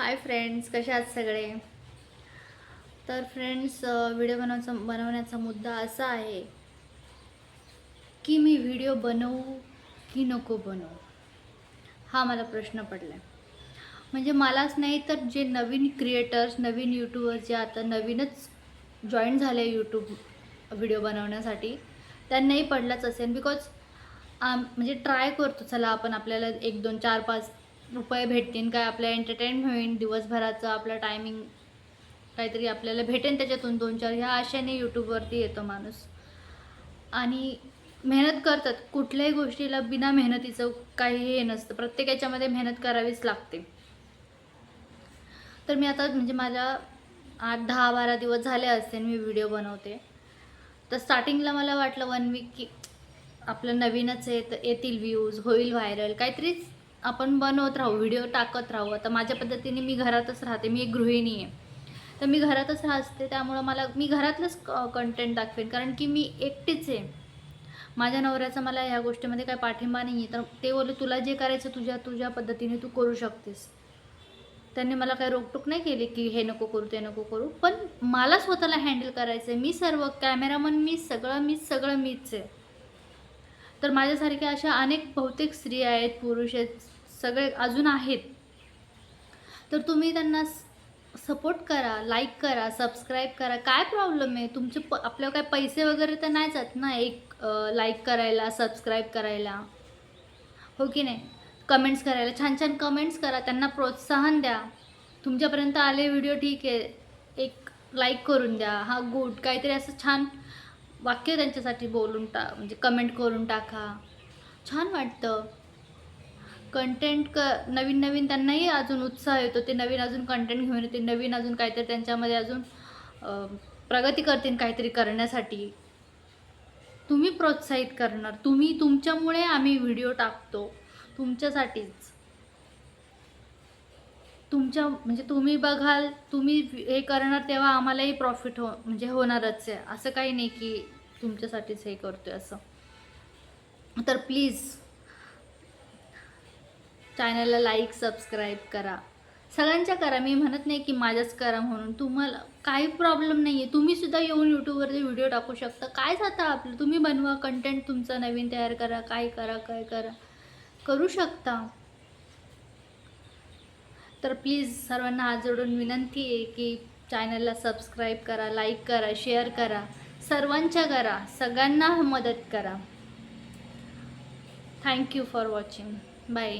Hi friends कसे आहात सगळे? तर फ्रेंड्स व्हिडिओ बनवायचा बनवण्याचा मुद्दा असा आहे की मी व्हिडिओ बनवू की नको बनवू? हा मला प्रश्न पडला आहे म्हणजे मलाच नाही तर जे नवीन क्रिएटर्स नवीन यूट्यूबर्स जे आता नवीनच जॉईन झाले यूट्यूब व्हिडिओ बनवण्यासाठी त्यांनाही पडलाच असेल बिकॉज आम म्हणजे ट्राय करतो चला आपण आपल्याला एक दोन चार पाच रुपये भेटतील काय आपल्या एंटरटेन होईल. दिवसभराचं आपलं टायमिंग काहीतरी आपल्याला भेटेन त्याच्यातून दोन चार. ह्या आशेने यूट्यूबवरती येतो माणूस. आणि मेहनत करतात. कुठल्याही गोष्टीला बिना मेहनतीचं काही हे नसतं. प्रत्येक याच्यामध्ये मेहनत करावीच लागते. तर मी आता म्हणजे माझ्या आठ दहा बारा दिवस झाले असतील मी व्हिडिओ बनवते. तर स्टार्टिंगला मला वाटलं वन वीक की आपलं नवीनच आहे तर येतील व्ह्यूज होईल व्हायरल काहीतरीच आपण बनवत राहू व्हिडिओ टाकत राहू. आता माझ्या पद्धतीने मी घरातच राहते मी एक गृहिणी आहे. तर मी घरातच राहते त्यामुळं मला मी घरातलंच कंटेंट दाखवेन. कारण की मी एकटीच आहे. माझ्या नवऱ्याचा मला ह्या गोष्टीमध्ये काही पाठिंबा नाही आहे तर ते बोलले तुला जे करायचं तुझ्या तुझ्या पद्धतीने तू करू शकतेस. त्यांनी मला काही रोकटोक नाही केली की हे नको करू ते नको करू. पण मला स्वतःला हँडल करायचं आहे मी सर्व कॅमेरामन मी सगळं मीच सगळं मीच आहे. तर माझ्यासारख्या अशा अनेक बहुतेक स्त्रिया आहेत पुरुष आहेत सगळे अजून आहेत. तर तुम्ही त्यांना सपोर्ट करा लाईक करा सबस्क्राईब करा. काय प्रॉब्लेम आहे? तुमचे प आपल्याला काय पैसे वगैरे तर नाही जात ना एक लाईक करायला सबस्क्राईब करायला? हो की नाही? कमेंट्स करायला. छान छान कमेंट्स करा. त्यांना प्रोत्साहन द्या. तुमच्यापर्यंत आले व्हिडिओ ठीक आहे. एक लाईक करून द्या. हा गुड काहीतरी असं छान वाक्य त्यांच्यासाठी बोलून टा म्हणजे कमेंट करून टाका. छान वाटतं. कंटेंट क नवीन नवीन त्यांनाही अजून उत्साह येतो. ते नवीन अजून कंटेंट घेऊन येते. नवीन अजून काहीतरी त्यांच्यामध्ये अजून प्रगती करतील काहीतरी करण्यासाठी. तुम्ही प्रोत्साहित करणार. तुम्ही तुमच्यामुळे आम्ही व्हिडिओ टाकतो. तुमच्यासाठीच. तुमच्या म्हणजे तुम्ही बघाल तुम्ही हे करणार तेव्हा आम्हालाही प्रॉफिट हो म्हणजे होणारच आहे. असं काही नाही की तुमच्यासाठीच हे करतोय असं. तर प्लीज चॅनलला लाईक सबस्क्राईब करा. सगळ्यांच्या करा. मी म्हणत नाही की माझ्याच करा म्हणून. तुम्हाला काही प्रॉब्लेम नाही आहे तुम्हीसुद्धा येऊन यूट्यूबवरती व्हिडिओ टाकू शकता. काय जातं आपलं? तुम्ही बनवा कंटेंट तुमचा नवीन तयार करा. काय करा काय करा. करू शकता. तर प्लीज सर्वांना हात जोडून विनंती आहे की चॅनलला सबस्क्राईब करा लाईक करा शेअर करा सर्वांच्या करा सगळ्यांना मदत करा. Thank you for watching bye